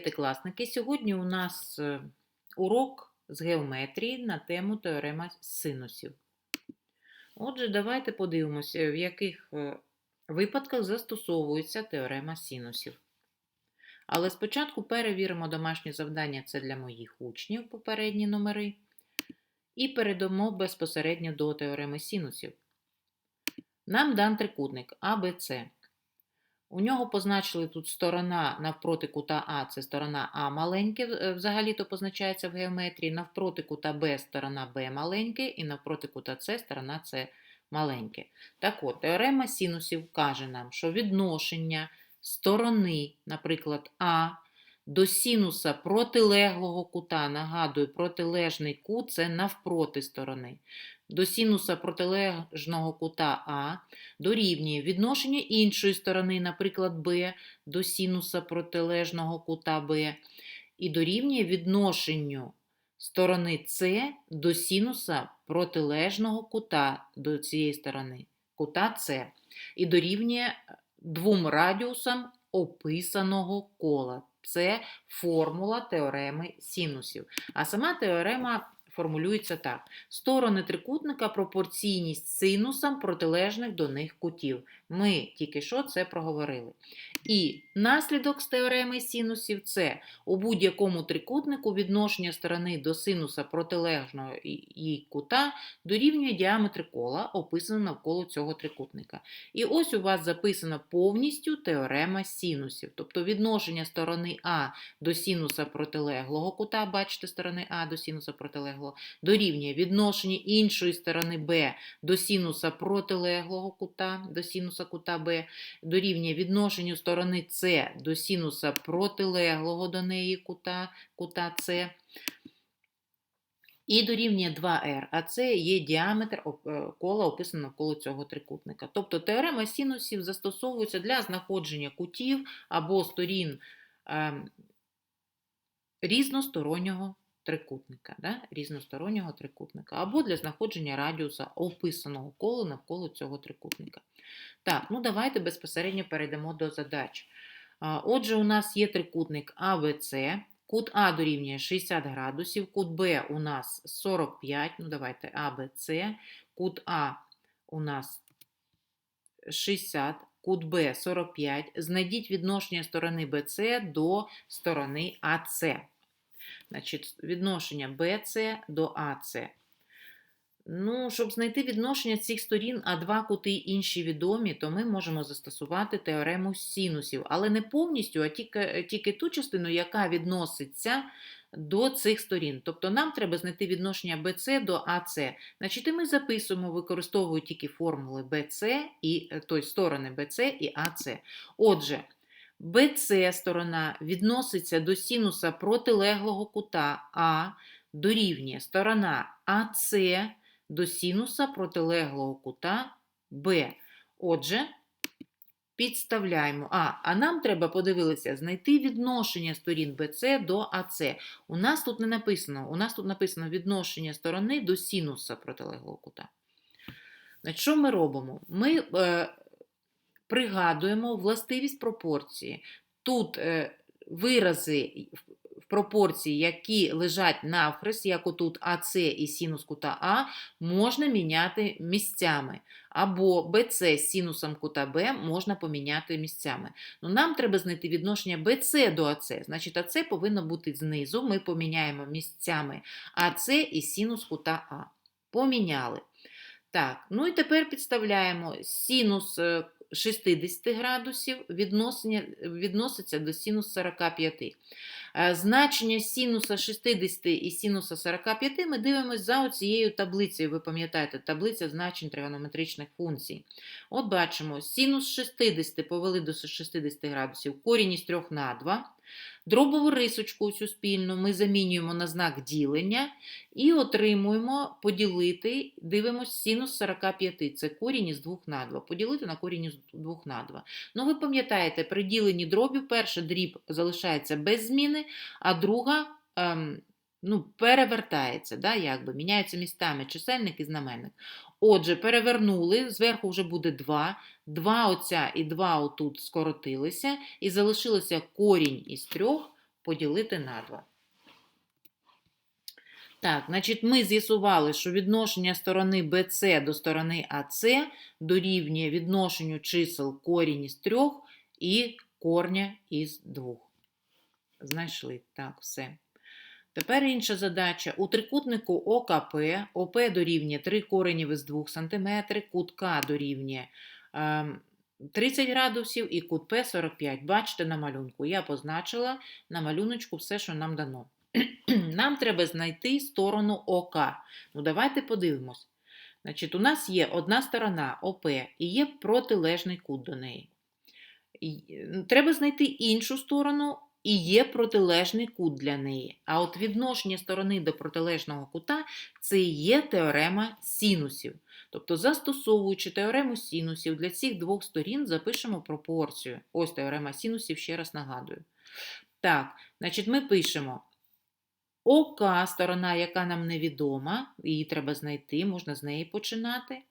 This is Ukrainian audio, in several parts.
Дев'ятикласники, сьогодні у нас е, урок з геометрії на тему теорема синусів. Отже, давайте подивимося, в яких е, випадках застосовується теорема синусів. Але спочатку перевіримо домашнє завдання, це для моїх учнів попередні номери, і перейдемо безпосередньо до теореми синусів. Нам дан трикутник АБЦ. У нього позначили тут сторона навпроти кута А, це сторона А маленьке, е, взагалі-то позначається в геометрії, навпроти кута Б сторона Б маленьке, і навпроти кута С сторона С маленьке. Так от, теорема синусів каже нам, що відношення сторони, наприклад, А до синуса протилеглого кута, нагадую, протилежний кут це навпроти сторони. До синуса протилежного кута А дорівнює відношення іншої сторони, наприклад, Б, до синуса протилежного кута Б, і дорівнює відношенню сторони С до синуса протилежного кута до цієї сторони, кута С, і дорівнює двом радіусам описаного кола. Це формула теореми синусів. А сама теорема формулюється так: сторони трикутника пропорційність синусам протилежних до них кутів. Ми тільки що це проговорили. І наслідок з теореми синусів це у будь-якому трикутнику відношення сторони до синуса протилежного їй кута дорівнює діаметр кола, описано навколо цього трикутника. І ось у вас записана повністю теорема синусів, тобто відношення сторони А до синуса протилеглого кута, бачите, сторони А до синуса протилеглого, дорівнює відношення іншої сторони Б до синуса протилеглого кута, до синуса кута Б, дорівнює відношенню сторони С до синуса протилеглого до неї кута, кута С. І дорівнює 2r, а це є діаметр е, кола, описаного навколо цього трикутника. Тобто теорема синусів застосовується для знаходження кутів або сторін е, різностороннього трикутника, да? різностороннього трикутника, або для знаходження радіуса описаного кола навколо цього трикутника. Так, ну давайте безпосередньо перейдемо до задач. Отже, у нас є трикутник АВЦ. Кут А дорівнює 60 градусів, кут Б у нас 45, ну давайте АБЦ, кут А у нас 60, кут Б 45. Знайдіть відношення сторони БЦ до сторони АЦ. Значить, відношення BC до AC. Ну, Щоб знайти відношення цих сторін, а два кути інші відомі, то ми можемо застосувати теорему синусів, але не повністю, а тільки, тільки ту частину, яка відноситься до цих сторін. Тобто нам треба знайти відношення BC до AC. Значить, і ми записуємо, використовуємо тільки формули BC і тобто сторони BC і AC. Отже, BC сторона відноситься до синуса протилеглого кута А дорівнює сторона АС до синуса протилеглого кута Б. Отже, підставляємо. А, а нам треба подивитися, знайти відношення сторін BC до АС. У нас тут не написано, у нас тут написано відношення сторони до синуса протилеглого кута. Значить, Що ми робимо? Ми е, пригадуємо властивість пропорції. Тут е, вирази в пропорції, які лежать навхрест, як отут АС і синус кута А, можна міняти місцями. Або БЦ з синусом кута Б можна поміняти місцями. Ну, Нам треба знайти відношення БЦ до АС. Значить, АС повинно бути знизу. Ми поміняємо місцями АС і синус кута А. Поміняли. Так, ну і тепер підставляємо синус е, 60 градусів відноситься до синус 45. Е, значення синуса 60 і синуса 45 ми дивимося за цією таблицею. Ви пам'ятаєте, таблиця значень тригонометричних функцій. От бачимо, синус 60 повели до 60 градусів, корінь із 3 на 2. Дробову рисочку цю спільну ми замінюємо на знак ділення і отримуємо поділити, дивимося, синус 45. Це корінь із 2 на 2. Поділити на корінь із 2 на 2. Ну, ви пам'ятаєте, при діленні дробів перший дріб залишається без зміни, а друга ем, ну, перевертається, да, якби, міняються містами чисельник і знаменник. Отже, перевернули, зверху вже буде 2. 2 оця і 2 отут скоротилися, і залишилося корінь із 3, поділити на 2. Так, значить, ми з'ясували, що відношення сторони BC до сторони AC дорівнює відношенню чисел корінь із 3 і корня із 2. Знайшли. Так, все. Тепер інша задача. У трикутнику ОКП ОП дорівнює 3 коренів із 2 см, кут К дорівнює 30 градусів і кут П 45. Бачите на малюнку. Я позначила на малюночку все, що нам дано. Нам треба знайти сторону ОК. Ну, давайте подивимось. Значить, у нас є одна сторона ОП і є протилежний кут до неї. Треба знайти іншу сторону і є протилежний кут для неї. А от відношення сторони до протилежного кута це і є теорема синусів. Тобто, застосовуючи теорему синусів для цих двох сторін, запишемо пропорцію. Ось теорема синусів, ще раз нагадую. Так, значить, ми пишемо. ОК, сторона, яка нам невідома, її треба знайти, можна з неї починати,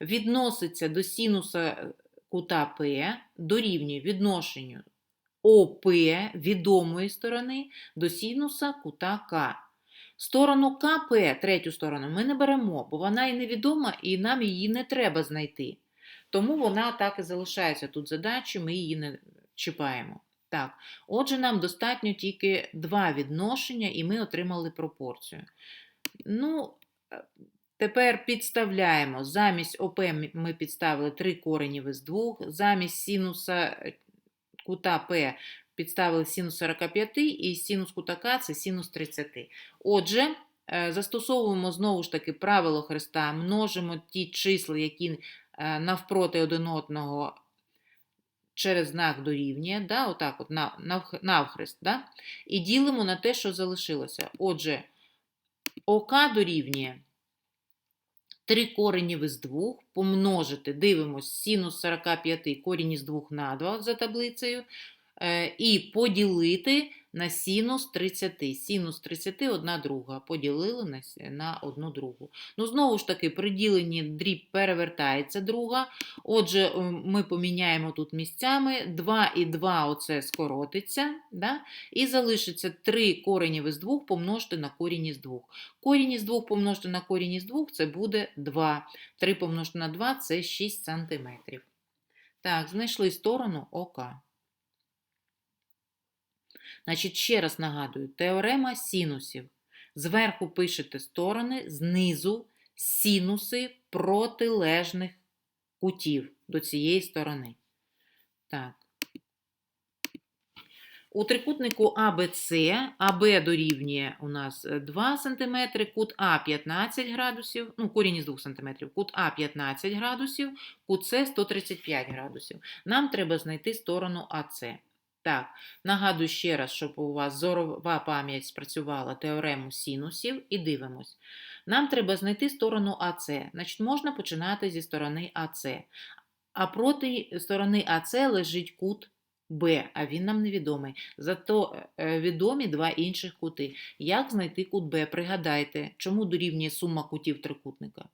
відноситься до синуса кута П, дорівнює відношенню ОП відомої сторони до синуса кута К. Сторону КП, третю сторону, ми не беремо, бо вона і невідома, і нам її не треба знайти. Тому вона так і залишається тут задачі, ми її не чіпаємо. Так, отже, нам достатньо тільки два відношення, і ми отримали пропорцію. Ну, е, тепер підставляємо. Замість ОП ми підставили 3 коренів із 2, замість синуса е, кута П підставили синус 45 і синус кута К – це синус 30. Отже, е, застосовуємо знову ж таки правило хреста, множимо ті числа, які е, навпроти один одного через знак дорівнює, да, отак от нав- навхрест, да, і ділимо на те, що залишилося. Отже, ОК дорівнює 3 коренів із 2 помножити, дивимось, синус 45 корінь із 2 на 2 за таблицею, е, і поділити на синус 30. Синус 30 – одна друга. Поділили на, одну другу. Ну, знову ж таки, при діленні дріб перевертається друга. Отже, е, ми поміняємо тут місцями. 2 і 2 оце скоротиться. Да? І залишиться 3 коренів із 2 помножити на корінь із 2. Корінь із 2 помножити на корінь із 2 це буде 2. 3 помножити на 2 це 6 см. Так, знайшли сторону ОК. Значить, ще раз нагадую, теорема синусів. Зверху пишете сторони, знизу синуси протилежних кутів до цієї сторони. Так. У трикутнику АБЦ АБ дорівнює у нас е, 2 см, кут А 15 градусів, ну, корінь із 2 см, кут А 15 градусів, кут С 135 градусів. Нам треба знайти сторону АЦ. Так, нагадую ще раз, щоб у вас зорова пам'ять спрацювала теорему синусів і дивимось. Нам треба знайти сторону АЦ. Значить, можна починати зі сторони АЦ. А проти сторони АЦ лежить кут Б, а він нам невідомий. Зато е, відомі два інших кути. Як знайти кут Б? Пригадайте, чому дорівнює сума кутів трикутника?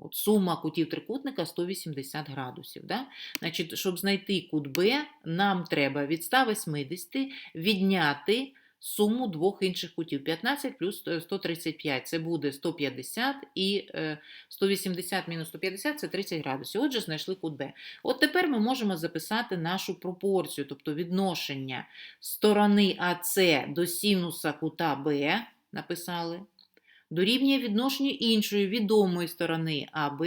От сума кутів трикутника 180 градусів. Да? Значить, щоб знайти кут Б, нам треба від 180 відняти суму двох інших кутів. 15 плюс 135 це буде 150 і е, 180 мінус 150 це 30 градусів. Отже, знайшли кут Б. От тепер ми можемо записати нашу пропорцію, тобто відношення сторони АС до синуса кута Б, написали, дорівнює відношенню іншої відомої сторони АБ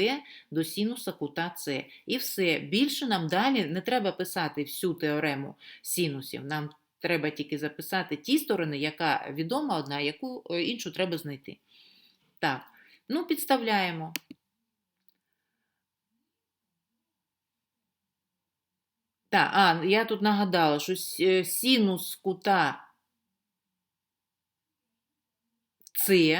до синуса кута С. І все. Більше нам далі не треба писати всю теорему синусів. Нам треба тільки записати ті сторони, яка відома одна, яку е, іншу треба знайти. Так, ну підставляємо. Так, а, я тут нагадала, що е, синус кута С,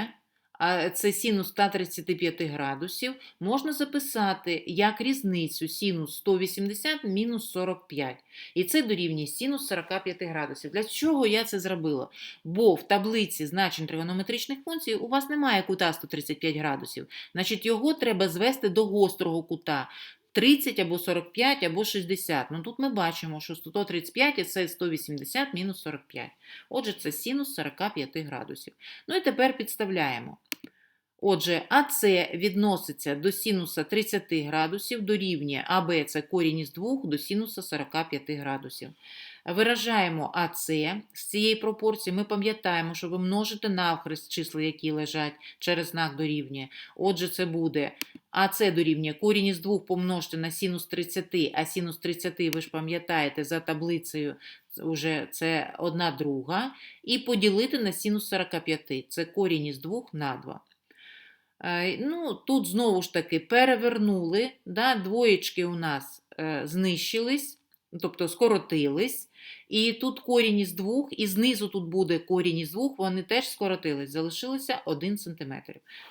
а це синус 135 градусів, можна записати як різницю синус 180 мінус 45. І це дорівнює синус 45 градусів. Для чого я це зробила? Бо в таблиці значень тригонометричних функцій у вас немає кута 135 градусів. Значить, його треба звести до гострого кута. 30 або 45 або 60. Ну тут ми бачимо, що 135 це 180 мінус 45. Отже, це синус 45 градусів. Ну і тепер підставляємо. Отже, АС відноситься до синуса 30 градусів, дорівнює АБ це корінь із 2 до синуса 45 градусів. Виражаємо АС з цієї пропорції. Ми пам'ятаємо, що ви множите навхрест числа, які лежать через знак дорівнює. Отже, це буде АС дорівнює корінь із 2 помножити на синус 30, а синус 30, ви ж пам'ятаєте, за таблицею вже це 1 друга, і поділити на синус 45. Це корінь із 2 на 2. Е, Ну, тут знову ж таки перевернули, да, двоєчки у нас е, знищились, тобто скоротились. І тут корінь із 2, і знизу тут буде корінь із 2, вони теж скоротились, залишилося 1 см.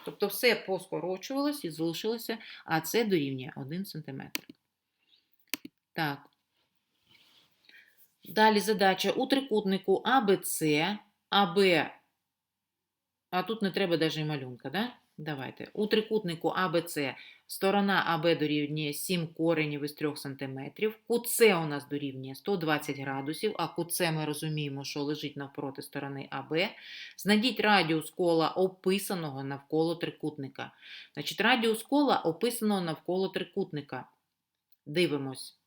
Тобто все поскорочувалось і залишилося, а це дорівнює 1 см. Так. Далі задача у трикутнику АБЦ, АБ, а тут не треба навіть і малюнка, да? Давайте. У трикутнику АБЦ сторона АБ дорівнює 7 коренів із 3 см, кут С у нас дорівнює 120 градусів, а кут ми розуміємо, що лежить навпроти сторони АБ. Знайдіть радіус кола описаного навколо трикутника. Значить, радіус кола описаного навколо трикутника. Дивимось.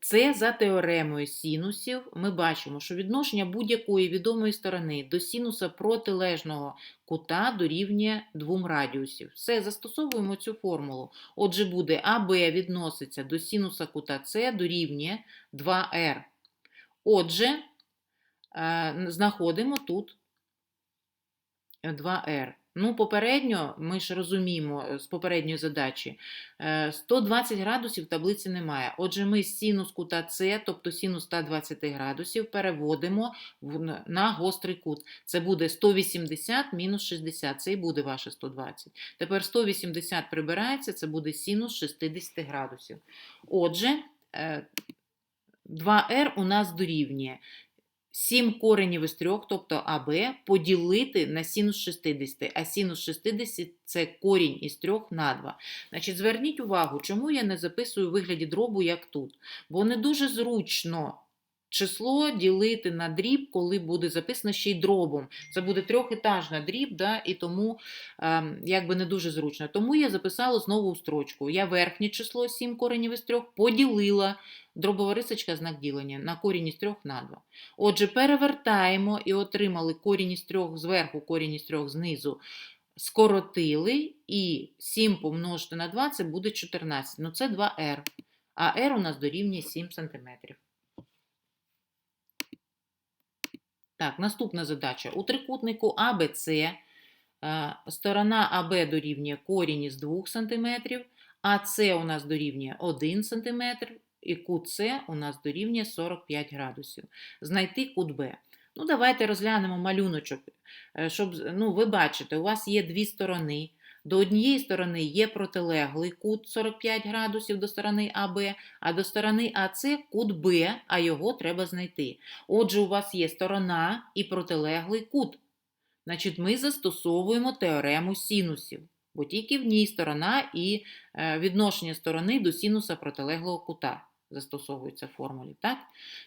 Це за теоремою синусів ми бачимо, що відношення будь-якої відомої сторони до синуса протилежного кута дорівнює двом радіусів. Все, застосовуємо цю формулу. Отже, буде АБ відноситься до синуса кута С дорівнює 2R. Отже, е, знаходимо тут 2R. Ну, попередньо, ми ж розуміємо е, з попередньої задачі, е, 120 градусів таблиці немає. Отже, ми синус кута С, тобто синус 120 градусів, переводимо на гострий кут. Це буде 180 мінус 60, це і буде ваше 120. Тепер 180 прибирається, це буде синус 60 градусів. Отже, е, 2R у нас дорівнює 7 коренів із 3, тобто АБ, поділити на синус 60, а синус 60 – це корінь із 3 на 2. Значить, зверніть увагу, чому я не записую у вигляді дробу, як тут. Бо не дуже зручно число ділити на дріб, коли буде записано ще й дробом. Це буде трьохетажна дріб, да, і тому ем, якби не дуже зручно. Тому я записала знову у строчку. Я верхнє число 7 коренів із 3 поділила дробова рисочка знак ділення на корінь із 3 на 2. Отже, перевертаємо і отримали корінь із 3 зверху, корінь із 3 знизу. Скоротили і 7 помножити на 2 це буде 14. Ну це 2R. А R у нас дорівнює 7 см. Так, наступна задача. У трикутнику АБЦ е, сторона АБ дорівнює корінь із 2 см, АС у нас дорівнює 1 см, і кут С у нас дорівнює 45 градусів. Знайти кут Б. Ну, давайте розглянемо малюночок. Е, Щоб, ну, ви бачите, у вас є дві сторони. До однієї сторони є протилеглий кут 45 градусів до сторони АБ, а до сторони АС кут Б, а його треба знайти. Отже, у вас є сторона і протилеглий кут. Значить, ми застосовуємо теорему синусів, бо тільки в ній сторона і е, відношення сторони до синуса протилеглого кута застосовується в формулі. Так?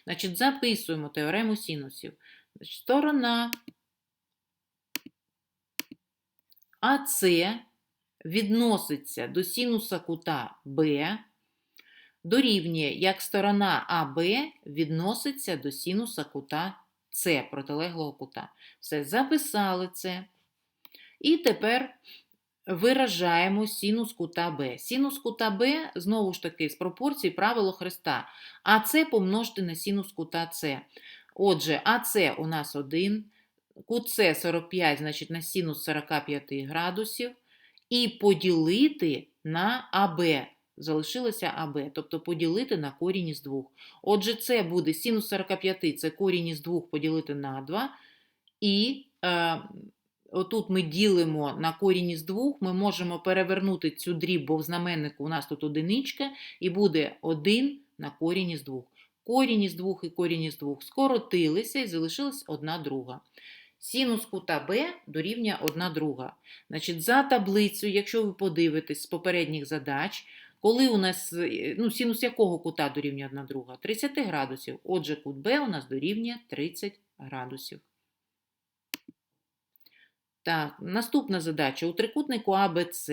Значить, записуємо теорему синусів. Значить, сторона АС відноситься до синуса кута Б, дорівнює, як сторона АБ відноситься до синуса кута С, протилеглого кута. Все, записали це. І тепер виражаємо синус кута Б. Синус кута Б, знову ж таки, з пропорцій правило хреста. АС помножити на синус кута С. Отже, АС у нас 1, С 45, значить на синус 45 градусів. І поділити на АБ. Залишилося АБ, тобто поділити на корінь із 2. Отже, це буде синус 45, це корінь із 2 поділити на 2. І е, отут ми ділимо на корінь із 2, ми можемо перевернути цю дріб, бо в знаменнику у нас тут одиничка, і буде 1 на корінь із 2. Корінь із 2 і корінь із 2 скоротилися і залишилась одна друга. Синус кута Б дорівнює 1 друга. Значить, за таблицею, якщо ви подивитесь з попередніх задач, Коли у нас, ну, синус якого кута дорівнює 1 друга? 30 градусів. Отже, кут Б у нас дорівнює 30 градусів. Так, наступна задача. У трикутнику АБЦ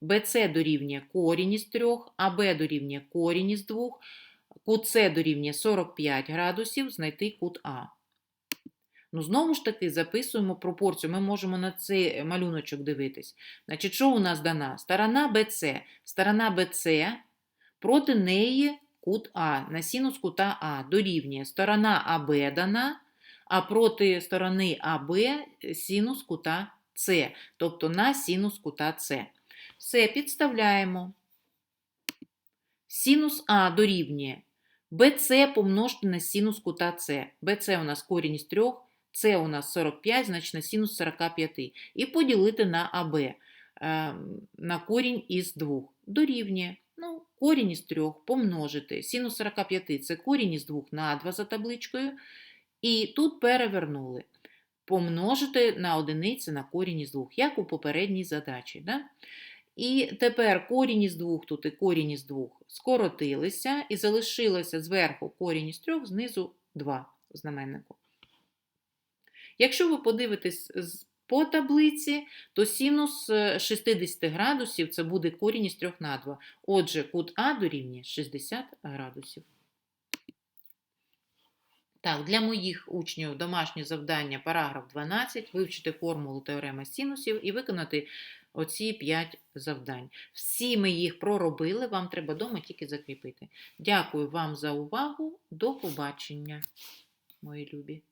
БЦ дорівнює корінь із 3, АБ дорівнює корінь із 2, кут С дорівнює 45 градусів, знайти кут А. Ну, знову ж таки, записуємо пропорцію. Ми можемо на цей малюночок дивитись. Значить, що у нас дана? Сторона BC. Сторона BC, проти неї кут А. На синус кута А дорівнює. Сторона АБ дана, а проти сторони АБ синус кута С. Тобто на синус кута С. Все, підставляємо. Синус А дорівнює BC помножити на синус кута С. BC у нас корінь із 3, С у нас 45, значить на синус 45. І поділити на АБ, на корінь із 2. Дорівнює. Ну, корінь із 3 помножити. Синус 45 – це корінь із 2 на 2 за табличкою. І тут перевернули. Помножити на одиниці на корінь із 2, як у попередній задачі. Да? І тепер корінь із 2 тут і корінь із 2 скоротилися, і залишилося зверху корінь із 3, знизу 2 в знаменнику. Якщо ви подивитесь по таблиці, то синус е, 60 градусів це буде корінь із 3 на 2. Отже, кут А дорівнює 60 градусів. Так, для моїх учнів домашнє завдання, параграф 12, вивчити формулу теореми синусів і виконати оці 5 завдань. Всі ми їх проробили, вам треба вдома тільки закріпити. Дякую вам за увагу. До побачення, мої любі.